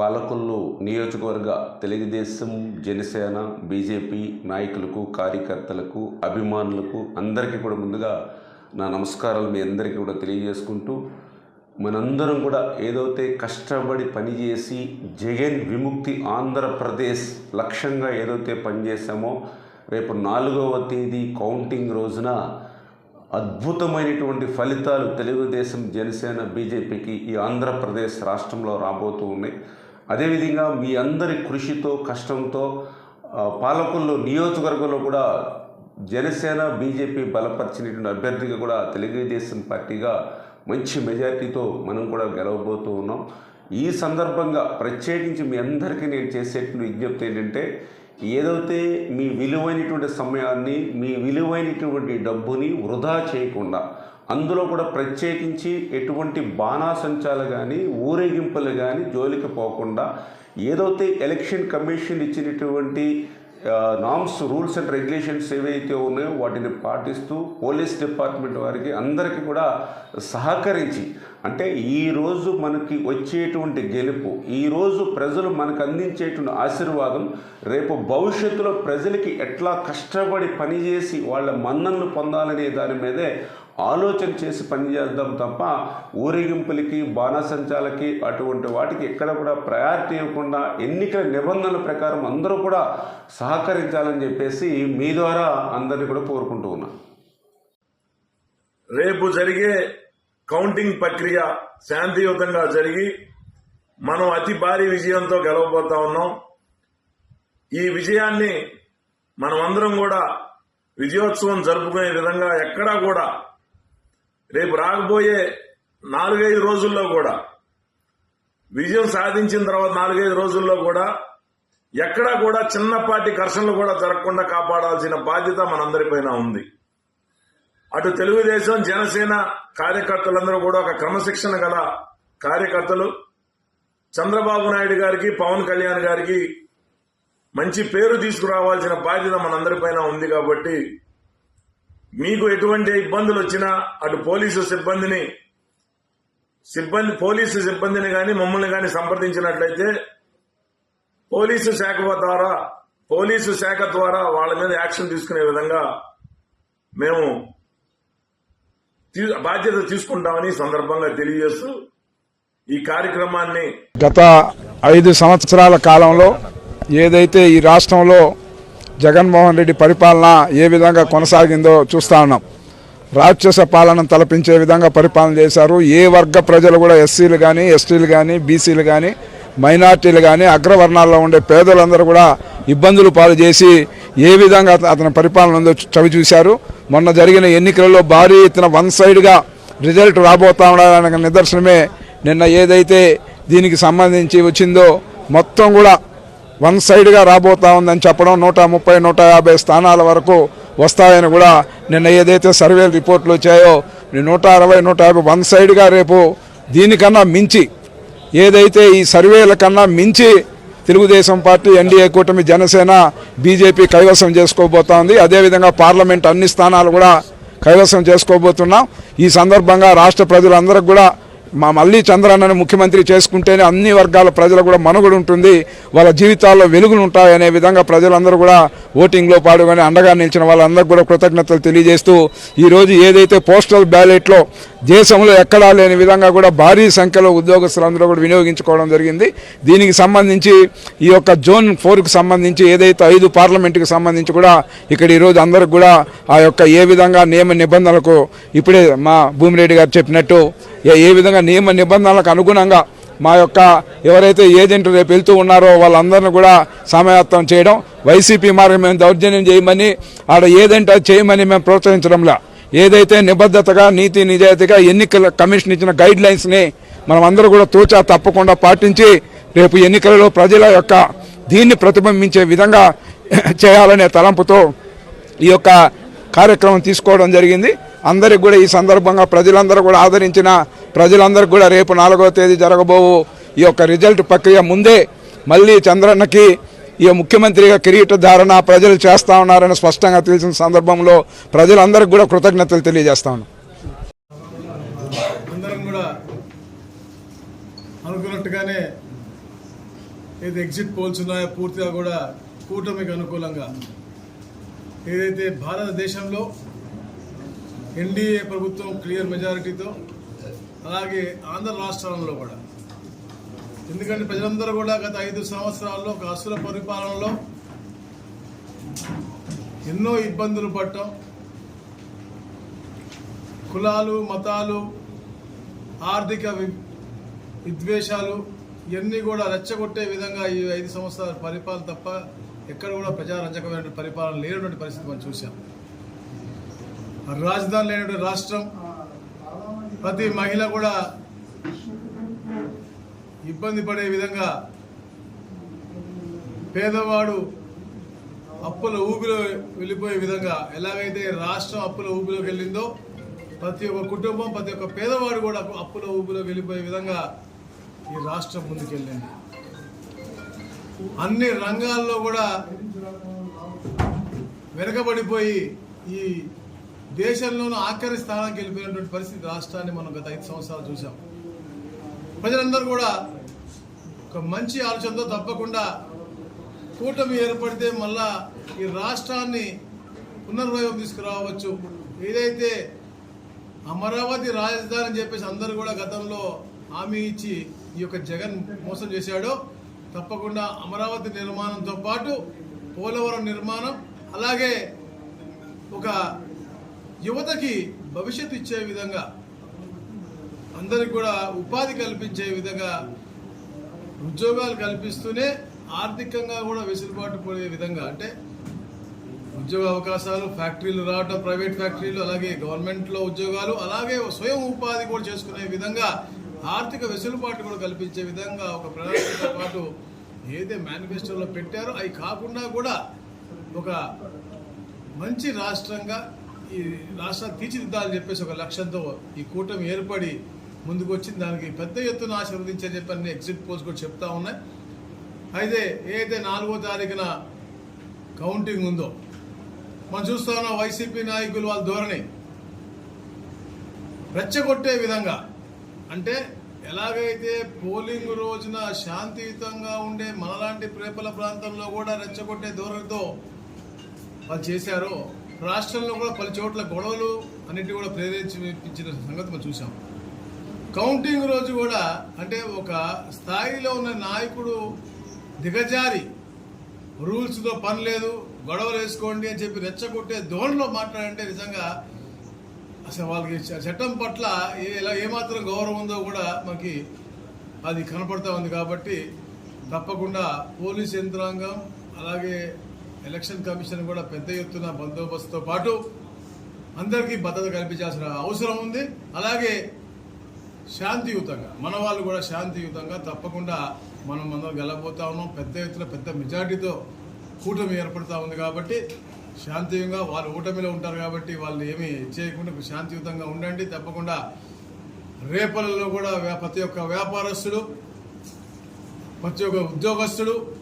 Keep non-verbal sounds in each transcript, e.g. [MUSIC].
పాలకొల్లు నియోజకవర్గ తెలుగుదేశం జనసేన బీజేపీ నాయకులకు కార్యకర్తలకు అభిమానులకు అందరికీ కూడా ముందుగా నా నమస్కారాలు మీ అందరికీ కూడా తెలియజేసుకుంటూ మనందరం కూడా ఏదైతే కష్టపడి పనిచేసి జగన్ విముక్తి ఆంధ్రప్రదేశ్ లక్ష్యంగా ఏదైతే పనిచేసామో రేపు నాలుగవ తేదీ కౌంటింగ్ రోజున అద్భుతమైనటువంటి ఫలితాలు తెలుగుదేశం జనసేన బీజేపీకి ఈ ఆంధ్రప్రదేశ్ రాష్ట్రంలో రాబోతూ ఉన్నాయి. అదేవిధంగా మీ అందరి కృషితో కష్టంతో పాలకుల్లో నియోజకవర్గంలో కూడా జనసేన బీజేపీ బలపరిచినటువంటి అభ్యర్థిగా కూడా తెలుగుదేశం పార్టీగా మంచి మెజార్టీతో మనం కూడా గెలవబోతూ ఉన్నాం. ఈ సందర్భంగా ప్రత్యేకించి మీ అందరికీ నేను చేసేటువంటి విజ్ఞప్తి ఏంటంటే ఏదైతే మీ విలువైనటువంటి సమయాన్ని మీ విలువైనటువంటి డబ్బుని వృధా చేయకుండా అందులో కూడా ప్రత్యేకించి ఎటువంటి బాణాసంచాలు కానీ ఊరేగింపులు కానీ జోలికి పోకుండా ఏదైతే ఎలక్షన్ కమిషన్ ఇచ్చినటువంటి నామ్స్ రూల్స్ అండ్ రెగ్యులేషన్స్ ఏవైతే ఉన్నాయో వాటిని పాటిస్తూ పోలీస్ డిపార్ట్మెంట్ వారికి అందరికీ కూడా సహకరించి అంటే ఈరోజు మనకి వచ్చేటువంటి గెలుపు ఈరోజు ప్రజలు మనకు అందించేటువంటి ఆశీర్వాదం రేపు భవిష్యత్తులో ప్రజలకి ఎట్లా కష్టపడి పనిచేసి వాళ్ళ మన్ననలు పొందాలనే దాని మీదే ఆలోచన చేసి పనిచేద్దాం తప్ప ఊరేగింపులకి బాణసంచాలకి అటువంటి వాటికి ఎక్కడ కూడా ప్రయారిటీ ఇవ్వకుండా ఎన్నికల నిబంధనల ప్రకారం అందరూ కూడా సహకరించాలని చెప్పేసి మీ ద్వారా అందరినీ కూడా కోరుకుంటూ ఉన్నా. రేపు జరిగే కౌంటింగ్ ప్రక్రియ శాంతియుతంగా జరిగి మనం అతి భారీ విజయంతో గెలవబోతా ఉన్నాం. ఈ విజయాన్ని మనం అందరం కూడా విజయోత్సవం జరుపుకునే విధంగా ఎక్కడా కూడా రేపు రాకపోయే నాలుగైదు రోజుల్లో కూడా విజయం సాధించిన తర్వాత నాలుగైదు రోజుల్లో కూడా ఎక్కడా కూడా చిన్నపాటి ఘర్షణలు కూడా జరగకుండా కాపాడాల్సిన బాధ్యత మనందరిపైన ఉంది. అటు తెలుగుదేశం జనసేన కార్యకర్తలందరూ కూడా ఒక క్రమశిక్షణ గల కార్యకర్తలు. చంద్రబాబు నాయుడు గారికి పవన్ కళ్యాణ్ గారికి మంచి పేరు తీసుకురావాల్సిన బాధ్యత మనందరిపైన ఉంది కాబట్టి మీకు ఎటువంటి ఇబ్బందులు వచ్చినా అటు పోలీసు సిబ్బందిని సిబ్బంది పోలీసు సిబ్బందిని కానీ మమ్మల్ని కానీ సంప్రదించినట్లయితే పోలీసు శాఖ ద్వారా పోలీసు శాఖ ద్వారా వాళ్ళ మీద యాక్షన్ తీసుకునే విధంగా మేము తీ- బాధ్యత తీసుకుంటామని సందర్భంగా తెలియజేస్తూ ఈ కార్యక్రమాన్ని గత ఐదు సంవత్సరాల కాలంలో ఏదైతే ఈ రాష్ట్రంలో జగన్మోహన్ రెడ్డి పరిపాలన ఏ విధంగా కొనసాగిందో చూస్తా ఉన్నాం. రాక్షస పాలన తలపించే విధంగా పరిపాలన చేశారు. ఏ వర్గ ప్రజలు కూడా ఎస్సీలు కానీ ఎస్టీలు కానీ బీసీలు కానీ మైనార్టీలు కానీ అగ్రవర్ణాల్లో ఉండే పేదలందరూ కూడా ఇబ్బందులు పాలు చేసి ఏ విధంగా అతని పరిపాలన ఉందో చవి చూశారు. మొన్న జరిగిన ఎన్నికలలో భారీ ఎత్తున వన్ సైడ్గా రిజల్ట్ రాబోతా ఉండడానికి నిదర్శనమే నిన్న ఏదైతే దీనికి సంబంధించి వచ్చిందో మొత్తం కూడా వన్ సైడ్గా రాబోతా ఉందని చెప్పడం నూట ముప్పై నూట యాభై స్థానాల వరకు వస్తాయని కూడా నిన్న ఏదైతే సర్వే రిపోర్ట్లు వచ్చాయో నూట అరవై నూట యాభై వన్ సైడ్గా రేపు దీనికన్నా మించి ఏదైతే ఈ సర్వేల కన్నా మించి తెలుగుదేశం పార్టీ ఎన్డీఏ కూటమి జనసేన బీజేపీ కైవసం చేసుకోబోతా ఉంది. అదేవిధంగా పార్లమెంట్ అన్ని స్థానాలు కూడా కైవసం చేసుకోబోతున్నాం. ఈ సందర్భంగా రాష్ట్ర ప్రజలందరికీ కూడా మా మళ్ళీ చంద్రన్నను ముఖ్యమంత్రి చేసుకుంటేనే అన్ని వర్గాల ప్రజలు కూడా మనుగడు ఉంటుంది. వాళ్ళ జీవితాల్లో వెలుగులు ఉంటాయి అనే విధంగా ప్రజలందరూ కూడా ఓటింగ్లో పాల్గొని అండగా నిలిచిన వాళ్ళందరికీ కూడా కృతజ్ఞతలు తెలియజేస్తూ ఈరోజు ఏదైతే పోస్టల్ బ్యాలెట్లో దేశంలో ఎక్కడా లేని విధంగా కూడా భారీ సంఖ్యలో ఉద్యోగస్తులందరూ కూడా వినియోగించుకోవడం జరిగింది. దీనికి సంబంధించి ఈ యొక్క జోన్ ఫోర్కు సంబంధించి ఏదైతే ఐదు పార్లమెంటుకు సంబంధించి కూడా ఇక్కడ ఈరోజు అందరికి కూడా ఆ యొక్క ఏ విధంగా నియమ నిబంధనలకు ఇప్పుడే మా భూమిరెడ్డి గారు చెప్పినట్టు ఏ విధంగా నియమ నిబంధనలకు అనుగుణంగా మా యొక్క ఎవరైతే ఏజెంట్లు రేపు వెళ్తూ ఉన్నారో వాళ్ళందరినీ కూడా సమాయత్తం చేయడం వైసీపీ మార్గం మేము దౌర్జన్యం చేయమని ఆడ ఏదంటే అది చేయమని మేము ప్రోత్సహించడంలా. ఏదైతే నిబద్ధతగా నీతి నిజాయితీగా ఎన్నికల కమిషన్ ఇచ్చిన గైడ్ లైన్స్ని మనం అందరూ కూడా తోచా తప్పకుండా పాటించి రేపు ఎన్నికలలో ప్రజల యొక్క దీన్ని ప్రతిబింబించే విధంగా [LAUGHS] చేయాలనే తలంపుతో ఈ యొక్క కార్యక్రమం తీసుకోవడం జరిగింది. అందరికి కూడా ఈ సందర్భంగా ప్రజలందరూ కూడా ఆదరించిన ప్రజలందరికీ కూడా రేపు నాలుగవ తేదీ జరగబోవు ఈ యొక్క రిజల్ట్ ప్రక్రియ ముందే మళ్ళీ చంద్రన్నకి ఈ ముఖ్యమంత్రిగా కిరీట ధారణ ప్రజలు చేస్తా ఉన్నారని స్పష్టంగా తెలిసిన సందర్భంలో ప్రజలందరికీ కూడా కృతజ్ఞతలు తెలియజేస్తా ఉన్నాం. అందరం కూడా అనుకున్నట్టుగానే ఏదైతే ఎగ్జిట్ పోల్స్ ఉన్నాయో పూర్తిగా కూడా కూటమికి అనుకూలంగా ఏదైతే భారతదేశంలో ఎన్డీఏ ప్రభుత్వం క్లియర్ మెజారిటీతో అలాగే ఆంధ్ర రాష్ట్రాలలో కూడా ఎందుకంటే ప్రజలందరూ కూడా గత ఐదు సంవత్సరాల్లో ఒక అసుల పరిపాలనలో ఎన్నో ఇబ్బందులు పడటం కులాలు మతాలు ఆర్థిక వి- విద్వేషాలు ఇవన్నీ కూడా రెచ్చగొట్టే విధంగా ఈ ఐదు సంవత్సరాల పరిపాలన తప్ప ఎక్కడ కూడా ప్రజారంజకమైన పరిపాలన లేనటువంటి పరిస్థితి మనం చూసాం రాజధాని లేనటువంటి రాష్ట్రం ప్రతి మహిళ కూడా ఇబ్బంది పడే విధంగా పేదవాడు అప్పుల ఊపిలో వెళ్ళిపోయే విధంగా ఎలాగైతే రాష్ట్రం అప్పుల ఊపిలోకి వెళ్ళిందో ప్రతి ఒక్క కుటుంబం ప్రతి ఒక్క పేదవాడు కూడా అప్పుల ఊపిలో వెళ్ళిపోయే విధంగా ఈ రాష్ట్రం ముందుకెళ్ళింది. అన్ని రంగాల్లో కూడా వెనకబడిపోయి ఈ దేశంలోనూ ఆఖరి స్థానానికి వెళ్ళిపోయినటువంటి పరిస్థితి రాష్ట్రాన్ని మనం గత ఐదు సంవత్సరాలు చూసాం ప్రజలందరూ కూడా ఒక మంచి ఆలోచనతో తప్పకుండా కూటమి ఏర్పడితే మళ్ళా ఈ రాష్ట్రాన్ని పునర్వైభవం తీసుకురావచ్చు. ఏదైతే అమరావతి రాజధాని అని చెప్పేసి అందరూ కూడా గతంలో హామీ ఇచ్చి ఈ యొక్క జగన్ మోసం చేశాడో తప్పకుండా అమరావతి నిర్మాణంతో పాటు పోలవరం నిర్మాణం అలాగే ఒక యువతకి భవిష్యత్తు ఇచ్చే విధంగా అందరికి కూడా ఉపాధి కల్పించే విధంగా ఉద్యోగాలు కల్పిస్తూనే ఆర్థికంగా కూడా వెసులుబాటు పడే విధంగా అంటే ఉద్యోగ అవకాశాలు ఫ్యాక్టరీలు రావటం ప్రైవేట్ ఫ్యాక్టరీలు అలాగే గవర్నమెంట్లో ఉద్యోగాలు అలాగే స్వయం ఉపాధి కూడా చేసుకునే విధంగా ఆర్థిక వెసులుబాటు కూడా కల్పించే విధంగా ఒక ప్రణాళికతో పాటు ఏదైతే మేనిఫెస్టోలో పెట్టారో అవి కాకుండా కూడా ఒక మంచి రాష్ట్రంగా ఈ రాష్ట్రాన్ని తీర్చిదిద్దాలని చెప్పేసి ఒక లక్ష్యంతో ఈ కూటమి ఏర్పడి ముందుకు వచ్చింది దానికి పెద్ద ఎత్తున ఆశీర్వదించే చెప్పి అన్ని ఎగ్జిట్ పోల్స్ కూడా చెప్తా ఉన్నాయి. అయితే ఏదైతే నాలుగో తారీఖున కౌంటింగ్ ఉందో మనం చూస్తా ఉన్నాం వైసీపీ నాయకులు వాళ్ళ ధోరణి. రెచ్చగొట్టే విధంగా అంటే ఎలాగైతే పోలింగ్ రోజున శాంతియుతంగా ఉండే మనలాంటి ప్రేపల ప్రాంతంలో కూడా రెచ్చగొట్టే ధోరణితో వాళ్ళు చేశారో రాష్ట్రంలో కూడా పలు చోట్ల గొడవలు అన్నిటి కూడా ప్రేరేపించిన సంగతి మనం చూసాం కౌంటింగ్ రోజు కూడా అంటే ఒక స్థాయిలో ఉన్న నాయకుడు దిగజారి రూల్స్తో పని లేదు గొడవలు వేసుకోండి అని చెప్పి రెచ్చగొట్టే ధోరణిలో మాట్లాడంటే నిజంగా అసలు వాళ్ళకి చట్టం పట్ల ఏ- ఎలా ఏమాత్రం గౌరవం ఉందో కూడా మనకి అది కనపడతా ఉంది కాబట్టి తప్పకుండా పోలీస్ యంత్రాంగం అలాగే ఎలక్షన్ కమిషన్ కూడా పెద్ద ఎత్తున బందోబస్తుతో పాటు అందరికీ భద్రత కల్పించాల్సిన అవసరం ఉంది. అలాగే శాంతియుతంగా. మన వాళ్ళు కూడా శాంతియుతంగా తప్పకుండా మనం మనం గెలబోతా ఉన్నాం. పెద్ద ఎత్తున పెద్ద మెజార్టీతో కూటమి ఏర్పడుతూ ఉంది కాబట్టి శాంతియుతంగా వాళ్ళు ఊటమిలో ఉంటారు కాబట్టి వాళ్ళు ఏమి చేయకుండా శాంతియుతంగా ఉండండి. తప్పకుండా రేపలలో కూడా వ్యా- ప్రతి ఒక్క వ్యాపారస్తుడు ప్రతి ఒక్క ఉద్యోగస్తుడు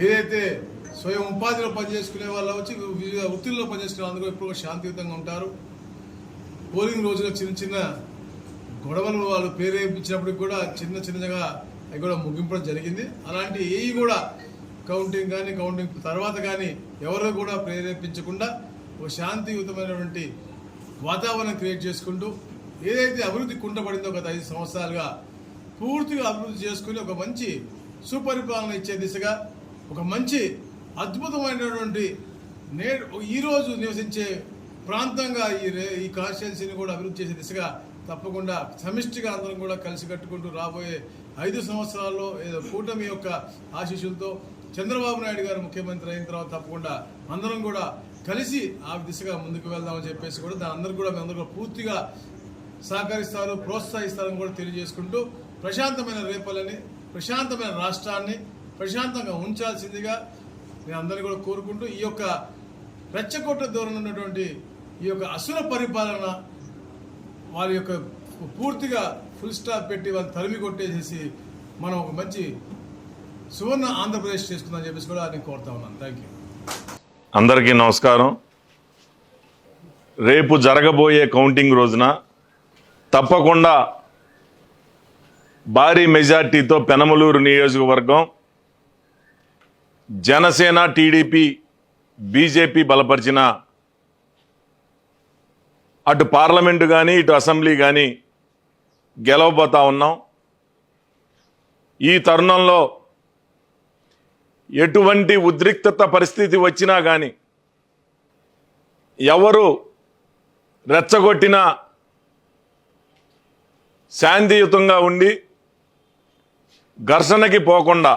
ఏదైతే స్వయం ఉపాధిలో పనిచేసుకునే వాళ్ళు వచ్చి వివిధ వృత్తుల్లో పనిచేసుకునే అందరూ ఎప్పుడు శాంతియుతంగా ఉంటారు. పోలింగ్ రోజున చిన్న చిన్న గొడవలు వాళ్ళు ప్రేరేపించినప్పటికి కూడా చిన్న చిన్నగా అవి కూడా ముగింపడం జరిగింది. అలాంటి ఏవి కూడా కౌంటింగ్ కానీ కౌంటింగ్ తర్వాత కానీ ఎవరు కూడా ప్రేరేపించకుండా ఒక శాంతియుతమైనటువంటి వాతావరణం క్రియేట్ చేసుకుంటూ ఏదైతే అభివృద్ధి కుంటపడిందో గత ఐదు సంవత్సరాలుగా పూర్తిగా అభివృద్ధి చేసుకుని ఒక మంచి సుపరిపాలన ఇచ్చే దిశగా ఒక మంచి అద్భుతమైనటువంటి నే ఈరోజు నివసించే ప్రాంతంగా ఈ ఈ కాన్స్టిట్యున్సీని కూడా అభివృద్ధి చేసే దిశగా తప్పకుండా సమిష్టిగా అందరం కూడా కలిసి కట్టుకుంటూ రాబోయే ఐదు సంవత్సరాల్లో ఏదో కూటమి యొక్క ఆశీస్సులతో చంద్రబాబు నాయుడు గారు ముఖ్యమంత్రి అయిన తర్వాత తప్పకుండా అందరం కూడా కలిసి ఆ దిశగా ముందుకు వెళ్దామని చెప్పేసి కూడా దాని అందరూ కూడా అందరూ కూడా పూర్తిగా సహకరిస్తారు ప్రోత్సహిస్తారని కూడా తెలియజేసుకుంటూ ప్రశాంతమైన రేపలని ప్రశాంతమైన రాష్ట్రాన్ని ప్రశాంతంగా ఉంచాల్సిందిగా నేను అందరినీ కూడా కోరుకుంటూ ఈ యొక్క రెచ్చగొట్ట దూరం ఉన్నటువంటి ఈ యొక్క అసుర పరిపాలన వారి యొక్క పూర్తిగా ఫుల్ స్టాప్ పెట్టి వాళ్ళు తరిమి కొట్టేసేసి మనం ఒక మంచి సువర్ణ ఆంధ్రప్రదేశ్ చేసుకుందామని చెప్పేసి కూడా నేను కోరుతా ఉన్నాను. థ్యాంక్ యూ అందరికీ నమస్కారం. రేపు జరగబోయే కౌంటింగ్ రోజున తప్పకుండా భారీ మెజార్టీతో పెనమలూరు నియోజకవర్గం జనసేన టీడీపీ బీజేపీ బలపరిచిన అటు పార్లమెంటు కానీ ఇటు అసెంబ్లీ కానీ గెలవబోతా ఉన్నాం. ఈ తరుణంలో ఎటువంటి ఉద్రిక్తత పరిస్థితి వచ్చినా కానీ ఎవరు రెచ్చగొట్టినా శాంతియుతంగా ఉండి ఘర్షణకి పోకుండా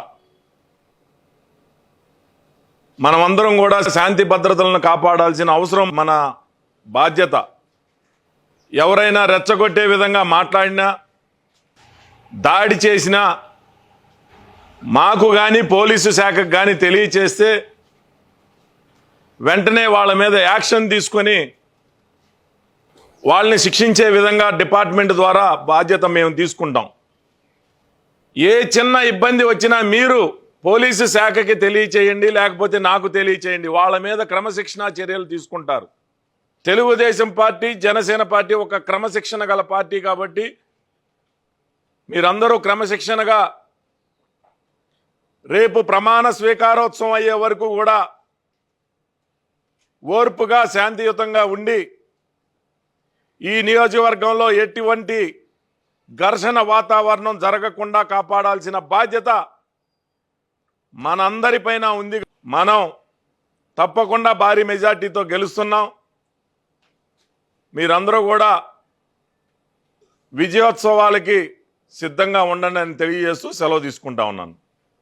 మనమందరం కూడా శాంతి భద్రతలను కాపాడాల్సిన అవసరం మన బాధ్యత. ఎవరైనా రెచ్చగొట్టే విధంగా మాట్లాడినా దాడి చేసినా మాకు కానీ పోలీసు శాఖకు కానీ తెలియచేస్తే వెంటనే వాళ్ళ మీద యాక్షన్ తీసుకొని వాళ్ళని శిక్షించే విధంగా డిపార్ట్మెంట్ ద్వారా బాధ్యత మేము తీసుకుంటాం. ఏ చిన్న ఇబ్బంది వచ్చినా మీరు పోలీసు శాఖకి తెలియచేయండి లేకపోతే నాకు తెలియచేయండి. వాళ్ళ మీద క్రమశిక్షణా చర్యలు తీసుకుంటారు. తెలుగుదేశం పార్టీ జనసేన పార్టీ ఒక క్రమశిక్షణ గల పార్టీ కాబట్టి మీరందరూ క్రమశిక్షణగా రేపు ప్రమాణ స్వీకారోత్సవం అయ్యే వరకు కూడా ఓర్పుగా శాంతియుతంగా ఉండి ఈ నియోజకవర్గంలో ఎటువంటి ఘర్షణ వాతావరణం జరగకుండా కాపాడాల్సిన బాధ్యత మనందరిపైన ఉంది. మనం తప్పకుండా భారీ మెజార్టీతో గెలుస్తున్నాం. మీరందరూ కూడా విజయోత్సవాలకి సిద్ధంగా ఉండండి అని తెలియజేస్తూ సెలవు తీసుకుంటా ఉన్నాను.